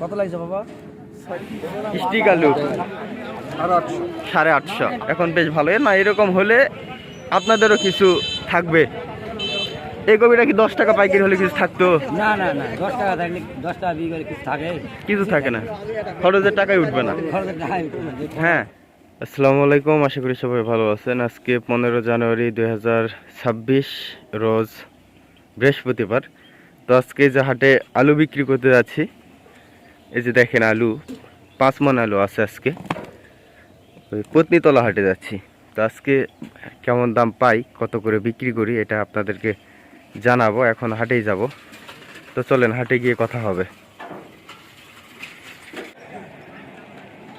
কত লাগছে বাবা? স্টিক আলু। সাড়ে আটশো। এখন বেশ ভালো। না এরকম হলে আপনাদেরও কিছু থাকবে। এই কবিটা কি দশ টাকা পাইকারি হলে কিছু থাকতো? না না না দশ টাকা থাকলে দশ টাকা বিয়ে করে কিছু থাকে। কিছু থাকে না। খরচের টাকাই উঠবে না। হ্যাঁ। আসসালামু আলাইকুম। আশা করি সবাই ভালো আছেন। আজকে পনেরো জানুয়ারি দুই ছাব্বিশ রোজ বৃহস্পতিবার। তো আজকে যে হাটে আলু বিক্রি করতে যাচ্ছি, এই যে দেখেন আলু পাঁচ মন আলু আছে আজকে। ওই পত্নীতলা হাটে যাচ্ছি। তো আজকে কেমন দাম পাই, কত করে বিক্রি করি, এটা আপনাদেরকে জানাব। এখন হাটেই যাব। তো চলেন, হাটে গিয়ে কথা হবে।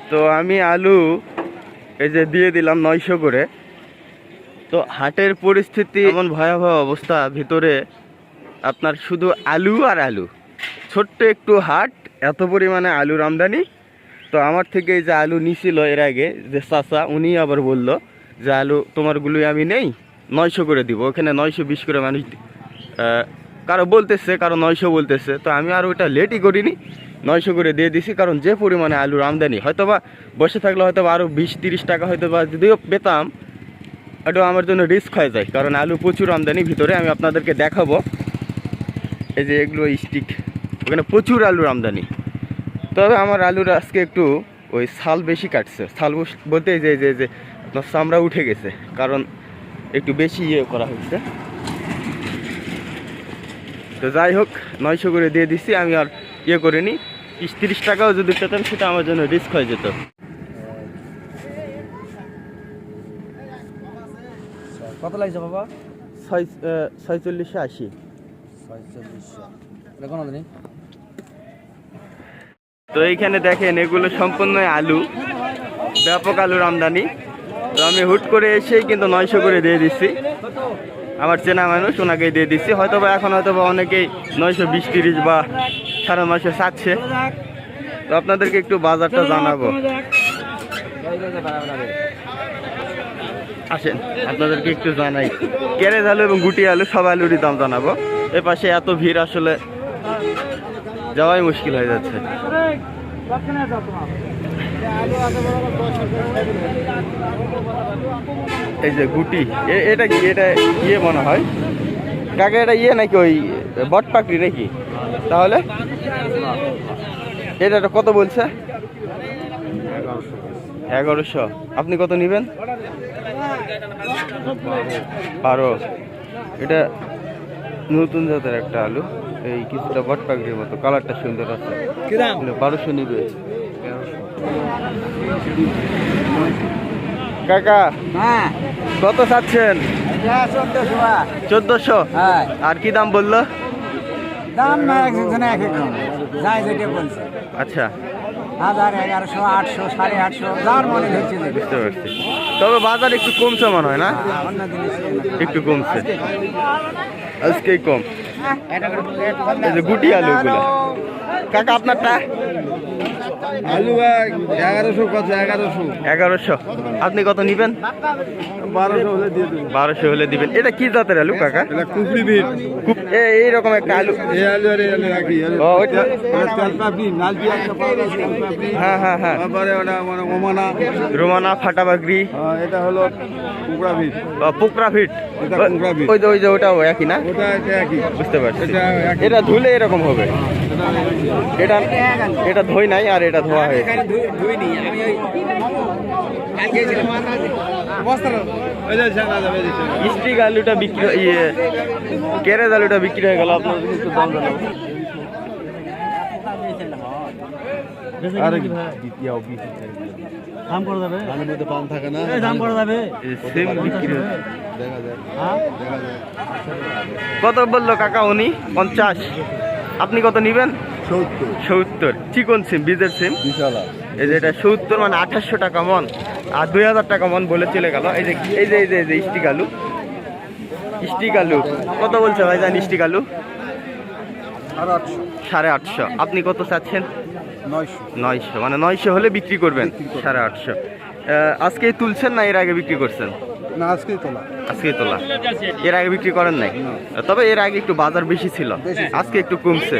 তো আমি আলু এই যে দিয়ে দিলাম নয়শো করে। তো হাটের পরিস্থিতি, এমন ভয়াবহ অবস্থা ভিতরে আপনার শুধু আলু আর আলু। ছোট্ট একটু হাট, এত পরিমাণে আলুর আমদানি। তো আমার থেকে যে আলু নিছিল এর আগে, যে চাচা, উনি আবার বলল যে, আলু তোমারগুলোই আমি নেই, নয়শো করে দিব। ওখানে নয়শো বিশ করে মানুষ কারও বলতেছে, কারও নয়শো বলতেছে। তো আমি আর ওটা লেটই করিনি, নয়শো করে দিয়ে দিছি, কারণ যে পরিমাণে আলুর আমদানি হয়তো বা বসে থাকলে হয়তো বা আরও বিশ তিরিশ টাকা হয়তো বা যদিও পেতাম এটা আমার জন্য রিস্ক হয়ে যায়, কারণ আলু প্রচুর আমদানি, ভিতরে আমি আপনাদেরকে দেখাবো। এই যে এগুলো স্টিক ওখানে প্রচুর আলুর আমদানি। তবে আমার আলুর আজকে একটু ওই ছাল বেশি কাটছে। ছাল বস- বলতে যে এই যে যে আপনার চামড়া উঠে গেছে। কারণ একটু বেশি ইয়ে করা হয়েছে। তো যাই হোক নয়শো করে দিয়ে দিছি। আমি আর ইয়ে করিনি। তিরিশ তিরিশ টাকাও যদি পেতাম সেটা আমার জন্য রিস্ক হয়ে যেত। কত লাগছে বাবা? ছয় ছয়চল্লিশশো আশি ছয়চল্লিশশো এটা কোনো দিনই তো এইখানে দেখেন, এগুলো সম্পূর্ণ আলু। ব্যাপক আলুর আমদানি। তো আমি হুট করে এসেই কিন্তু নয়শো করে দিয়ে দিচ্ছি আমার চেনা মানুষ, ওনাকেই দিয়ে দিচ্ছি হয়তো বা এখন হয়তো বা অনেকেই নয়শো বিশ তিরিশ বা সাড়ে নয়শো চাচ্ছে। তো আপনাদেরকে একটু বাজারটা জানাব। আসেন, আপনাদেরকে একটু জানাই। কেরেজ আলু এবং গুটি আলু সব আলুরই দাম জানাব। এ পাশে এত ভিড় আসলে যাওয়াই মুশকিল হয়ে যাচ্ছে। এই যে গুটি এটা কি? এটা ইয়ে মনে হয়? কাকে এটা ইয়ে নাকি ওই বট পাকড়ি নাকি? তাহলে? এটা এটা কত বলছে? এগারোশো। আপনি কত নেবেন? বারো। এটা নতুন জাতের একটা আলু। এই কিছুটা বট মতো কালারটা সুন্দর আছে। বারোশো নিবে। কাকা হ্যাঁ। কত চাচ্ছেন? চোদ্দশো চোদ্দশো? হ্যাঁ। আর কি দাম বলল? দাম একজন এক এক যাই যেটা বলছে। আচ্ছা। হাজার এগারোশো আটশো সাড়ে আটশো যার মনে বুঝতে পারছি। তবে বাজার একটু কমছে মনে হয় না? একটু কমছে। আজকেই কম। গুটি আলুগুলো। কাকা আপনারটা? আলু এগারোশো কত এগারোশো। এগারোশো। আপনি কত নিবেন? বারোশো হলে দিয়ে বারোশো হলে দিবেন। এটা কি জাতের আলু কাকা? কুপড়ি এ- এইরকম একটা আলু। এই আলু আর এই আলু রাখি। ও, ওইটা? তেল পাপড়ি একটা পাওয়া যায় তেল পাপড়ি হ্যাঁ হ্যাঁ হ্যাঁ। তারপরে ওটা মানে রোমানা ফাটা বাগরি। এটা হলো কুকড়া ফিট। এটা ফিট। ওই যে ওই যে ওটাও একই না? ওটা একই। বুঝতে পারছি। এটা ধুলে এরকম হবে। এটা এটা ধুই নাই আর এটা ধোয়া হয়েছে এই যে ছেঁকা যাবে, এই যে ছেঁকা। স্টিক আলুটা বিক্রি ইয়ে কেরেজ আলুটা বিক্রি হয়ে গেল আপনার একটু দাম জানাব। আরে দ্বিতীয় বিশ দাম করে যাবে? আলুর থাকে না। দাম করে যাবে। সেম বিক্রি দেখা যায় হ্যাঁ দেখা যায় কত বলল কাকা উনি? পঞ্চাশ। আপনি কত নিবেন? সত্তর। চিকন সিম বীজের সিম এই যে এটা সত্তর মানে আঠাশশো টাকা মন। আর দুই হাজার টাকা মন বলে চলে গেল। এই যে এই যে এই যে এই যে স্টিক আলু ইস্টিক আলু কত বলছে ভাই জান ইস্টিক আলু সাড়ে আটশো। আপনি কত চাচ্ছেন? নয়শো। মানে নয়শো হলে বিক্রি করবেন? সাড়ে আটশো। আজকেই তুলছেন না এর আগে বিক্রি করছেন? না আজকেই তোলা। আজকে তোলা। এর আগে বিক্রি করেন নাই? তবে এর আগে একটু বাজার বেশি ছিল। আজকে একটু কমছে।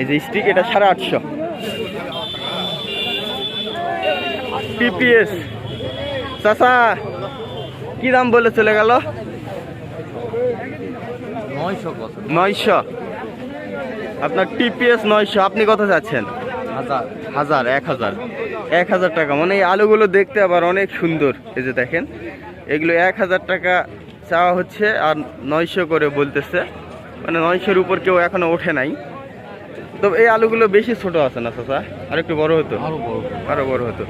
এই যে স্টিক এটা সাড়ে আটশো। পিপিএস চাচা কি দাম বলে চলে গেল? নয়শো আপনার টিপিএস নয়শো। আপনি কত যাচ্ছেন হাজার। হাজার এক হাজার। এক হাজার টাকা। মানে এই আলুগুলো দেখতে আবার অনেক সুন্দর। এই যে দেখেন এগুলো এক হাজার টাকা চাওয়া হচ্ছে আর নয়শো করে বলতেছে। মানে নয়শোর উপর কেউ এখনও ওঠে নাই। তো এই আলুগুলো বেশি ছোট আছে না চাচা? আর একটু বড় হতো? আরও বড় হতো।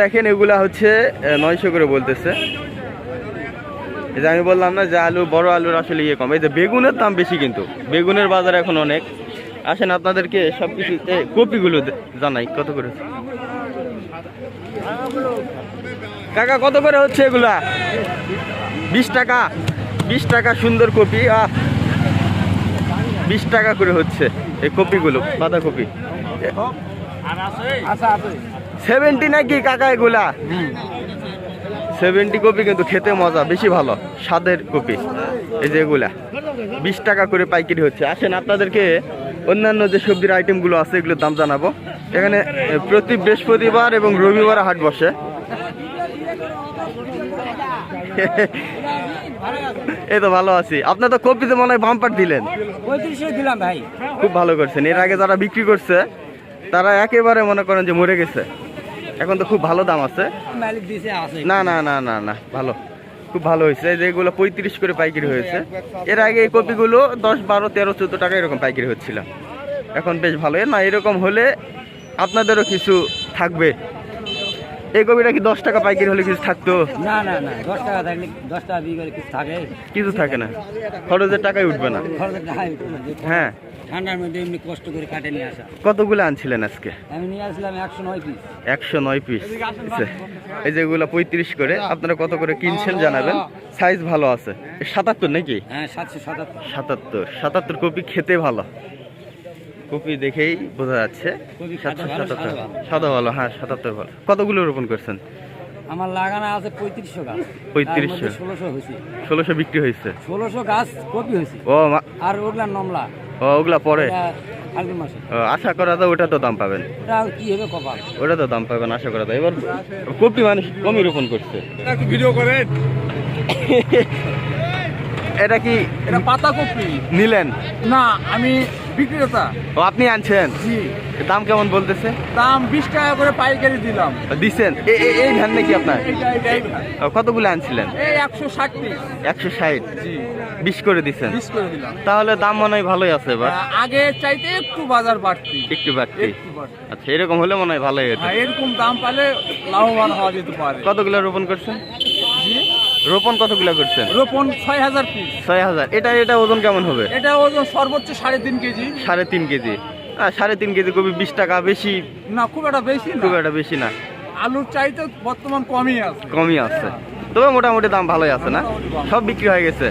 দেখেন এগুলা হচ্ছে নয়শো করে বলতেছে। এই যে আমি বললাম না যে আলু বড় আলুর আসলে ইয়ে কম। এই যে বেগুনের দাম বেশি কিন্তু। বেগুনের বাজার এখন অনেক। আসেন আপনাদেরকে সব কিছু কপিগুলো জানাই, কত করে? কাকা, কত করে হচ্ছে এগুলা? বিশ টাকা বিশ টাকা সুন্দর কপি, আহ। বিশ টাকা করে হচ্ছে এই কপিগুলো, বাঁধাকপি। সেভেন্টি নাকি কাকা এগুলা? সেভেন্টি কপি কিন্তু খেতে মজা, বেশি ভালো, স্বাদের কপি। এই যে এগুলা, বিশ টাকা করে পাইকারি হচ্ছে। আসেন আপনাদেরকে অন্যান্য যে সবজির আইটেমগুলো আছে এগুলোর দাম জানাব। এখানে প্রতি বৃহস্পতিবার এবং রবিবার হাট বসে। এই তো ভালো আছি। আপনার তো কপিতে মনে হয় বাম্পার দিলেন। দিলাম ভাই। খুব ভালো করছেন। এর আগে যারা বিক্রি করছে তারা একেবারে মনে করেন যে মরে গেছে। এখন তো খুব ভালো দাম আছে। না না না না না ভালো। খুব ভালো হয়েছে। যেগুলো পঁয়ত্রিশ করে পাইকারি হয়েছে। এর আগে এই কপিগুলো দশ, বারো, তেরো, চোদ্দ টাকা এরকম পাইকারি হচ্ছিল। এখন বেশ ভালো না, এরকম হলে আপনাদেরও কিছু থাকবে। এই কপিটা কি দশ টাকা পাইকারি হলে কিছু থাকতো? না না না দশ টাকা থাকলে দশ টাকা বিয়ে করে কিছু থাকে। কিছু থাকে না। খরচের টাকাই উঠবে না। খরচের টাকাই উঠবে না। হ্যাঁ। ঠান্ডার মধ্যে এমনি কষ্ট করে কাটে নিয়ে আসা। কতগুলো আনছিলেন আজকে? আমি নিয়ে আসলাম একশো নয় পিস একশো নয় পিস এই যেগুলো পঁয়ত্রিশ করে আপনারা কত করে কিনছেন জানাবেন। সাইজ ভালো আছে। সাতাত্তর নাকি? হ্যাঁ সাতশো সাতাত্তর। সাতাত্তর। সাতাত্তর কপি খেতে ভালো। কপি দেখেই বোঝা যাচ্ছে সাতশো সাতাত্তর। সাদা ভালো। হ্যাঁ সাতাত্তর ভালো। কতগুলো রোপণ করছেন? আমার লাগানো আছে পঁয়ত্রিশশো গাছ। 3500 ষোলোশো হয়েছে। ষোলোশো বিক্রি হয়েছে? ষোলোশো গাছ কপি হয়েছে। ও আর ওগুলা নমলা। ও ওগুলা পরে? আশা করা যায় ওটা তো দাম পাবেন। ওটা তো দাম পাবেন আশা করা যায়। এবার কপি মানুষ কমই রোপণ করছে। ভিডিও করেন। এটা কি এটা পাতা কপি। নিলেন? না আমি বিক্রেতা। ও আপনি আনছেন? জি। দাম কেমন বলতেছে? দাম বিশ টাকা করে পাইকারি দিলাম। দিচ্ছেন এই ধান নাকি আপনার? কতগুলো আনছিলেন? এই একশো ষাট একশো ষাট? জি। বিশ করে দিচ্ছেন বিশ করে দিলাম। তাহলে দাম মনে হয় ভালোই আছে এবার। আগে চাইতে একটু বাজার বাড়তি। একটু বাড়তি। আচ্ছা এরকম হলে মনে হয় ভালোই হতো। হ্যাঁ এরকম দাম পালে লাভবান হওয়া যেতে পারে। কতগুলো রোপণ করছেন? রোপণ কতগুলো করছেন? রোপণ ছয় হাজার পিস ছয় হাজার এটা এটা ওজন কেমন হবে? এটা ওজন সর্বোচ্চ সাড়ে তিন কেজি। সাড়ে তিন কেজি। সাড়ে তিন কেজি কবি বিশ টাকা বেশি? না খুব একটা বেশি খুব একটা বেশি না। আলুর চাইতে বর্তমান কমই আছে। কমই আছে। তবে মোটামুটি দাম ভালোই আছে না? সব বিক্রি হয়ে গেছে।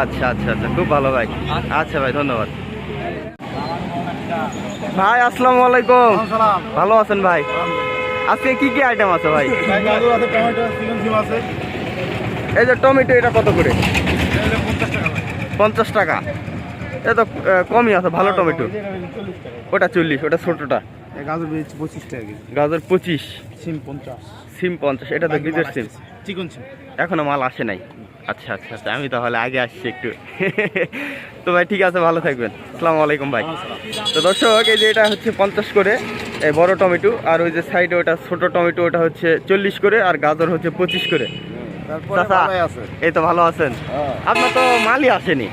আচ্ছা আচ্ছা আচ্ছা। খুব ভালো ভাই। আচ্ছা। ভাই ধন্যবাদ। ভাই আসসালামু আলাইকুম। ভালো আছেন ভাই? আজকে কি কি আইটেম আছে ভাই? আছে চিকেন আছে। এই যে টমেটো এটা কত করে? পঞ্চাশ টাকা এটা তো কমই আছে ভালো টমেটো। ওটা চল্লিশ ওটা ছোটটা। গাজর পঁচিশ টাকা গাজর পঁচিশ। সিম পঞ্চাশ। সিম পঞ্চাশ এটা তো গ্রিজের সিম। চিকন সিম। এখনও মাল আসে নাই। আচ্ছা আচ্ছা আচ্ছা আমি তাহলে আগে আসছি একটু। তো ভাই ঠিক আছে ভালো থাকবেন। আসসালামু আলাইকুম ভাই। তো দর্শক এই যে এটা হচ্ছে পঞ্চাশ করে এই বড় টমেটো আর ওই যে সাইডে ওটা ছোট টমেটো ওটা হচ্ছে চল্লিশ করে আর গাজর হচ্ছে পঁচিশ করে। তারপরে চাচা, আছে। এই তো ভালো আছেন। হ্যাঁ। আপনার তো মালই আসেনি।